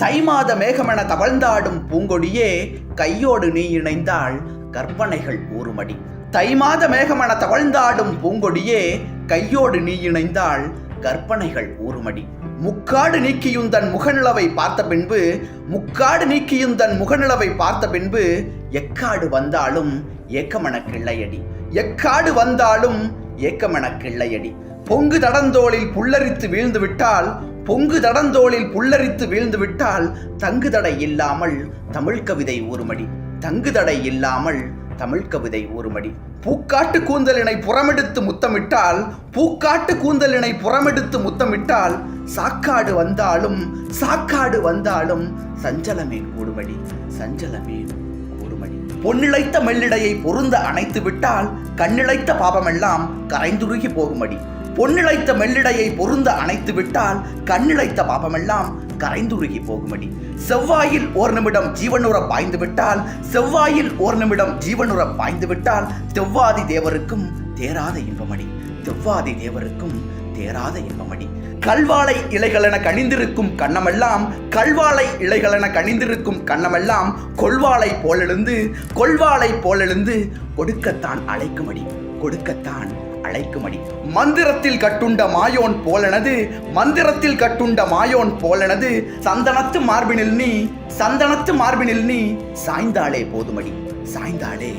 தை மாத மேகமென தவழ்ந்தாடும் பூங்கொடியே கையோடு நீ இணைந்தால் கற்பனைகள் ஊறுமடி. தை மாத மேகமென தவழ்ந்தாடும் பூங்கொடியே கையோடு நீ இணைந்தால் கற்பனைகள் ஊறுமடி. முக்காடு நீக்கியுந்தன் முகநிலவை பார்த்த பின்பு முக்காடு நீக்கியுந்தன் முகநிலவை பார்த்த பின்பு எக்காடு வந்தாலும் ஏக்கமென கிள்ளையடி. எக்காடு வந்தாலும் ஏக்கமென கிள்ளையடி. பொங்கு தடந்தோளில் புல்லரித்து வீழ்ந்து விட்டால் பொங்கு தடந்தோளில் புல்லரித்து வீழ்ந்து விட்டால் தங்கு தடை இல்லாமல் தமிழ் கவிதை ஊறுமடி. தங்கு தடை இல்லாமல் தமிழ் கவிதை ஊறுமடி. பூக்காட்டு கூந்தலினை புறமெடுத்து முத்தமிட்டால் பூக்காட்டு கூந்தலினை புறமெடுத்து முத்தமிட்டால் சாக்காடு வந்தாலும் சாக்காடு வந்தாலும் சஞ்சலமே கூடுமடி சஞ்சலமே பொன்னிழைத்த மெல்லிடையை பொருந்த அணைத்து விட்டால் கண்ணிழைத்த பாபமெல்லாம் கரைந்துருகி போகுமடி. பொன்னிழைத்த மெல்லிடையை பொருந்த அணைத்து விட்டால் கண்ணிழைத்த பாபமெல்லாம் கரைந்துருகி போகும்படி செவ்வாயில் ஓர் நிமிடம் ஜீவனுற பாய்ந்து விட்டால் செவ்வாயில் ஓர் நிமிடம் ஜீவனுற பாய்ந்து விட்டால் தெவ்வாதி தேவருக்கும் தேராத இன்பமடி. தெவ்வாதி தேவருக்கும் தேராத இன்பமடி. கல்வாழை இலைகளென கணிந்திருக்கும் கண்ணமெல்லாம் கல்வாழை இலைகளென கணிந்திருக்கும் கண்ணமெல்லாம் கொள்வாளை போலெழுந்து கொள்வாளை போலெழுந்து கொடுக்கத்தான் அழைக்குமடி. கொடுக்கத்தான் அழைக்குமடி மந்திரத்தில் கட்டுண்ட மாயோன் போலனது மந்திரத்தில் கட்டுண்ட மாயோன் போலனது சந்தனத்து மார்பினில் நீ சந்தனத்து மார்பினில் நீ சாய்ந்தாளே போதுமடி சாய்ந்தாளே.